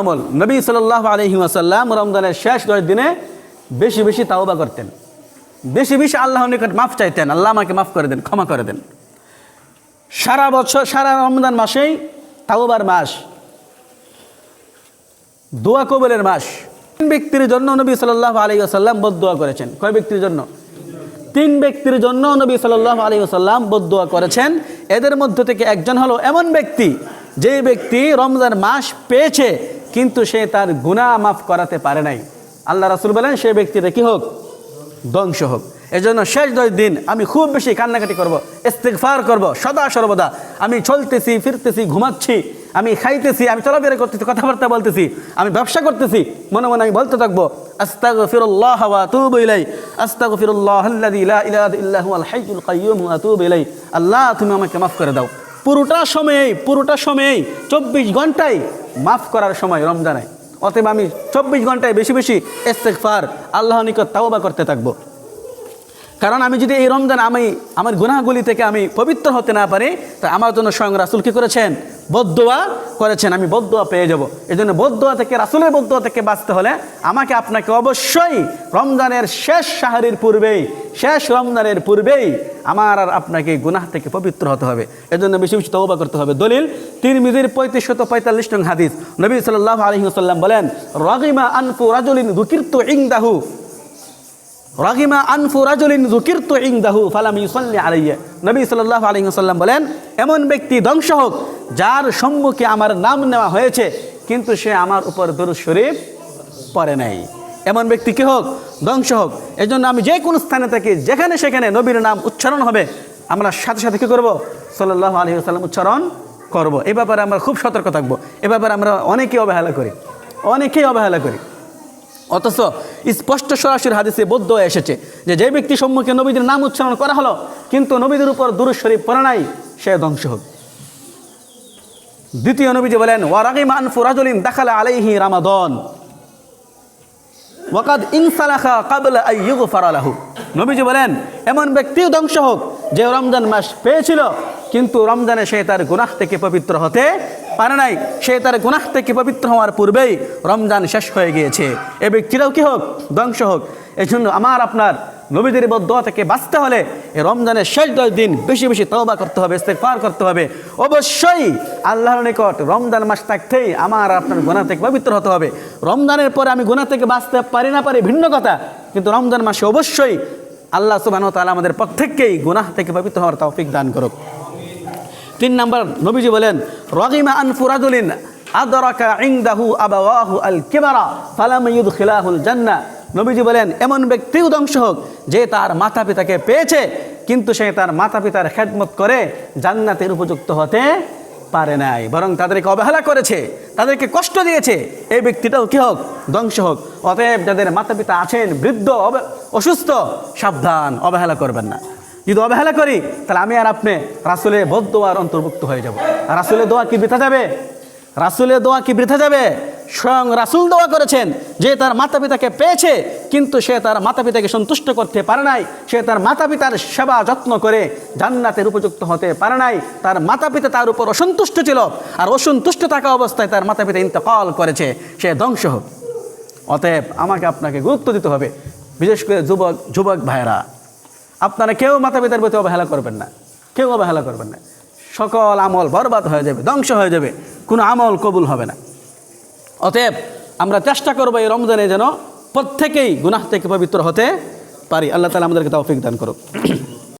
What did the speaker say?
আমল। নবী সাল্লাহ আলহি আসাল্লাম রমজানের শেষ দশ দিনে বেশি বেশি তাওবা করতেন। বেশি বেশি আল্লাহর নিকট মাফ চাইতেন। আল্লাহ আমাকে মাফ করে দেন, ক্ষমা করে দেন। সারা বছর, সারা রমজান মাসেই তাওবার মাস, দোয়া কবলের মাস। তিন ব্যক্তির জন্য নবী সাল্লাহ আলী আসাল্লাম বদোয়া করেছেন। কয় ব্যক্তির জন্য? তিন ব্যক্তির জন্য নবী সাল্লাহ আলী আসাল্লাম বদোয়া করেছেন। এদের মধ্য থেকে একজন হলো এমন ব্যক্তি যে ব্যক্তি রমজান মাস পেয়েছে কিন্তু সে তার গুনাহ মাফ করাতে পারে নাই। আল্লাহ রাসুল বলেন, সে ব্যক্তিটা কি হোক? ধ্বংস হোক। এজন্য শেষ দশ দিন আমি খুব বেশি কান্নাকাটি করব, ইস্তেগফার করব, সদা সর্বদা। আমি চলতেছি, ফিরতেছি, ঘুমাচ্ছি, আমি খাইতেছি, আমি চলাফেরা করতেছি, কথাবার্তা বলতেছি, আমি ব্যবসা করতেছি, মনে মনে আমি বলতে থাকব, আস্তাগফিরুল্লাহ ওয়া আতুবু ইলাই আতুবু ইলাই আল্লাহ, তুমি আমাকে মাফ করে দাও। পুরোটা সময়েই পুরোটা সময়েই, চব্বিশ ঘন্টায় মাফ করার সময় রমজানে। অতএব আমি চব্বিশ ঘন্টায় বেশি বেশি ইস্তেগফার আল্লাহ নিকট তাওবা করতে থাকব। কারণ আমি যদি এই রমজান আমি, আমার গুনাহগুলি থেকে আমি পবিত্র হতে না পারি, তা আমার জন্য স্বয়ং রাসুল কী করেছেন? বদোয়া করেছেন, আমি বদোয়া পেয়ে যাব। এই জন্য বদোয়া থেকে, রাসুলের বদোয়া থেকে বাঁচতে হলে আমাকে আপনাকে অবশ্যই রমজানের শেষ সাহারির পূর্বেই, শেষ রমজানের পূর্বেই আমার আর আপনাকে গুনাহ থেকে পবিত্র হতে হবে। এজন্য বেশি বেশি তওবা করতে হবে। দলিল তিন মিজির পঁয়ত্রিশ শত পঁয়তাল্লিশ নং হাদিস। নবী সাল্লাহ আলহিহাল্লাম বলেন, রগিমা আনফু রাজুলিন দুকির্ত ইংদাহু রাগিমা আনফু রাজুলিন জুকিরতু ইনদাহু ফালাম ইউসাল্লি আলাইয়া। নবী সাল্লাল্লাহু আলাইহি বলেন, এমন ব্যক্তি ধ্বংস হোক, যার সম্মুখে আমার নাম নেওয়া হয়েছে, কিন্তু সে আমার উপর দরুদ শরীফ পড়ে নাই। এমন ব্যক্তি কি হোক, ধ্বংস হোক। এজন্য আমি যে কোনো স্থানে থাকি, যেখানে সেখানে নবীর নাম উচ্চারণ হবে, আমরা সাথে সাথে কী করব? সাল্লাল্লাহু আলাইহি ওয়াসাল্লাম উচ্চারণ করব। এ ব্যাপারে আমরা খুব সতর্ক থাকব। এ ব্যাপারে আমরা অনেকেই অবহেলা করি। অনেকেই অবহেলা করি। অথচ স্পষ্ট সরাসরি হাদিসে বৌদ্ধ এসেছে যে যে ব্যক্তি সম্মুখে নবীদের নাম উচ্চারণ করা হলো, কিন্তু নবীদের উপর দুরুদ শরীফ পড়া নাই, সে ধ্বংস হোক। দ্বিতীয় নবীজি বলেন ওয়ারাগিম আনফু রাজুলিন দাখালা আলাইহি রামাদন। ওয়াকাদ ইনসালাখা কাবলা আইয়ুগ ফারালাহু নবীজি বলেন, এমন ব্যক্তিও ধ্বংস হোক যে রমজান মাস পেয়েছিল, কিন্তু রমজানে সে তার গুনাহ থেকে পবিত্র হতে পারে নাই। সে তার গুনাহ থেকে পবিত্র হওয়ার পূর্বেই রমজান শেষ হয়ে গিয়েছে। এ ব্যক্তিরাও কি হোক, ধ্বংস হোক। এই জন্য আমার আপনার নবীদের বদোয়া থেকে বাঁচতে হলে এই রমজানের শেষ দশ দিন বেশি বেশি তওবা করতে হবে, ইস্তেগফার করতে হবে। অবশ্যই আল্লাহর নিকট রমজান মাস থাকতেই আমার আপনার গুনাহ থেকে পবিত্র হতে হবে। রমজানের পরে আমি গুনাহ থেকে বাঁচতে পারি না পারি ভিন্ন কথা, কিন্তু রমজান মাসে অবশ্যই আল্লাহ সুবহানাহু ওয়া তাআলা আমাদের প্রত্যেককেই গুনাহ থেকে পবিত্র হওয়ার তৌফিক দান করুক। তিন নম্বর, নবীজি বলেন, রগিমা আনফুরাদুলিন আদরাকা ইংদাহু আবাহু আল কেবারা, ফালাম ইউদখিলাহুল জান্নাহ। নবীজি বলেন, এমন ব্যক্তিও ধ্বংস হোক যে তার মাতা পিতাকে পেয়েছে, কিন্তু সে তার মাতা পিতার খেদমত করে জান্নাতের উপযুক্ত হতে পারে নাই। বরং তাদেরকে অবহেলা করেছে, তাদেরকে কষ্ট দিয়েছে। এই ব্যক্তিটাও কি হোক, ধ্বংস হোক। অতএব যাদের মাতা পিতা আছেন, বৃদ্ধ অসুস্থ, সাবধান, অবহেলা করবেন না। যদি অবহেলা করি, তাহলে আমি আর আপনি রাসুলের বদ্ধ আর অন্তর্ভুক্ত হয়ে যাব। রাসুলের দোয়া কি বৃথা যাবে? রাসুলের দোয়া কি বৃথা যাবে? স্বয়ং রাসুল দোয়া করেছেন, যে তার মাতা পিতাকে পেয়েছে, কিন্তু সে তার মাতা পিতাকে সন্তুষ্ট করতে পারে নাই, সে তার মাতা পিতার সেবা যত্ন করে জান্নাতের উপযুক্ত হতে পারে নাই, তার মাতা পিতা তার উপর অসন্তুষ্ট ছিল, আর অসন্তুষ্ট থাকা অবস্থায় তার মাতা পিতা ইন্তকাল করেছে, সে ধ্বংস হোক। অতএব আমাকে আপনাকে গুরুত্ব দিতে হবে, বিশেষ করে যুবক যুবক ভাইয়েরা। আপনারা কেউ মাতা পিতার প্রতি অবহেলা করবেন না, কেউ অবহেলা করবেন না। সকল আমল বরবাদ হয়ে যাবে, ধ্বংস হয়ে যাবে, কোনো আমল কবুল হবে না। অতএব আমরা চেষ্টা করব এই রমজানে যেন প্রত্যেকেই গুনাহ থেকে পবিত্র হতে পারি। আল্লাহ তালা আমাদেরকে তৌফিক দান করুক।